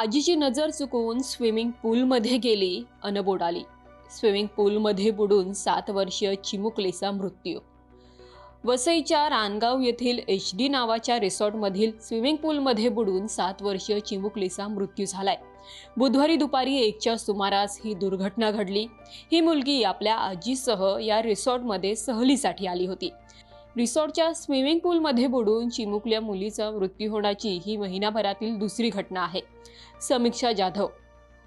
आजीची नजर चुकवून स्विमिंग पूलमध्ये गेली अन बुडाली. स्विमिंग पूलमध्ये बुडून सात वर्षीय चिमुकलेचा मृत्यू. वसईच्या रानगाव येथील एच डी नावाच्या रिसॉर्टमधील स्विमिंग पूलमध्ये बुडून सात वर्षीय चिमुकलीचा मृत्यू झालाय. बुधवारी दुपारी एकच्या सुमारास ही दुर्घटना घडली. ही मुलगी आपल्या आजीसह या रिसॉर्टमध्ये सहलीसाठी आली होती. रिसॉर्टच्या स्विमिंग पूलमध्ये बुडून चिमुकल्या मुलीचा मृत्यू होण्याची ही महिनाभरातील दुसरी घटना आहे. समीक्षा जाधव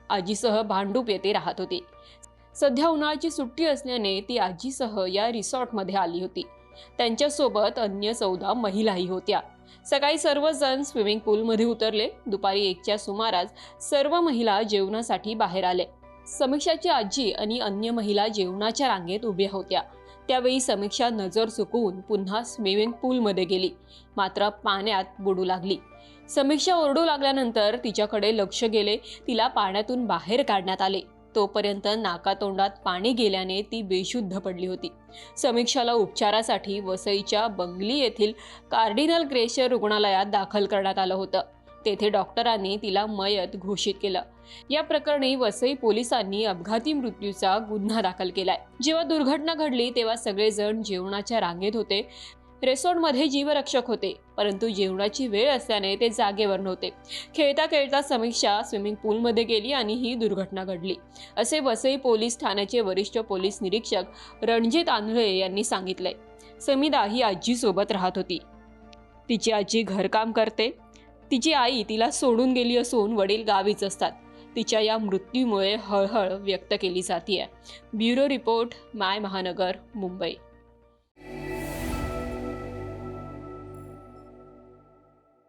आजीसह भांडूप येथे राहत होती. सध्या उन्हाळ्याची सुट्टी असल्याने ती आजीसह या रिसॉर्टमध्ये आली होती. त्यांच्यासोबत अन्य चौदा महिलाही होत्या. सकाळी सर्वजण स्विमिंग पूलमध्ये उतरले. दुपारी एकच्या सुमारास सर्व महिला जेवणासाठी बाहेर आले. समीक्षाची आजी आणि अन्य महिला जेवणाच्या रांगेत उभ्या होत्या. त्यावेळी समीक्षा नजर चुकवून पुन्हा स्विमिंग पूलमध्ये गेली. मात्र पाण्यात बुडू लागली. समीक्षा ओरडू लागल्यानंतर तिच्याकडे लक्ष गेले. तिला पाण्यातून बाहेर काढण्यात आले. तोपर्यंत नाकातोंडात पाणी गेल्याने ती बेशुद्ध पडली होती. समीक्षाला उपचारासाठी वसईच्या बंगली येथील कार्डिनल ग्रेशर रुग्णालयात दाखल करण्यात आलं होतं. तेथे डॉक्टरांनी तिला मयत घोषित केलं. या प्रकरणी वसई पोलिसांनी अपघाती मृत्यूचा गुन्हा दाखल केलाय. जेव्हा दुर्घटना घडली तेव्हा सगळेजण जेवणाच्या रांगेत होते. रेसॉर्टमध्ये जीवरक्षक होते परंतु जेवणाची वेळ असल्याने ते जागेवर नव्हते. खेळता खेळता समीक्षा स्विमिंग पूलमध्ये गेली आणि ही दुर्घटना घडली. असे वसई पोलीस ठाण्याचे वरिष्ठ पोलीस निरीक्षक रणजित आंधळे यांनी सांगितले समिदा ही आजीसोबत राहत होती. तिची आजी घरकाम करते. तिची आई तिला सोडून गेली असून वडील गावीच असतात. तिच्या या मृत्यूमुळे हळहळ व्यक्त केली जाते ब्युरो रिपोर्ट माय महानगर मुंबई.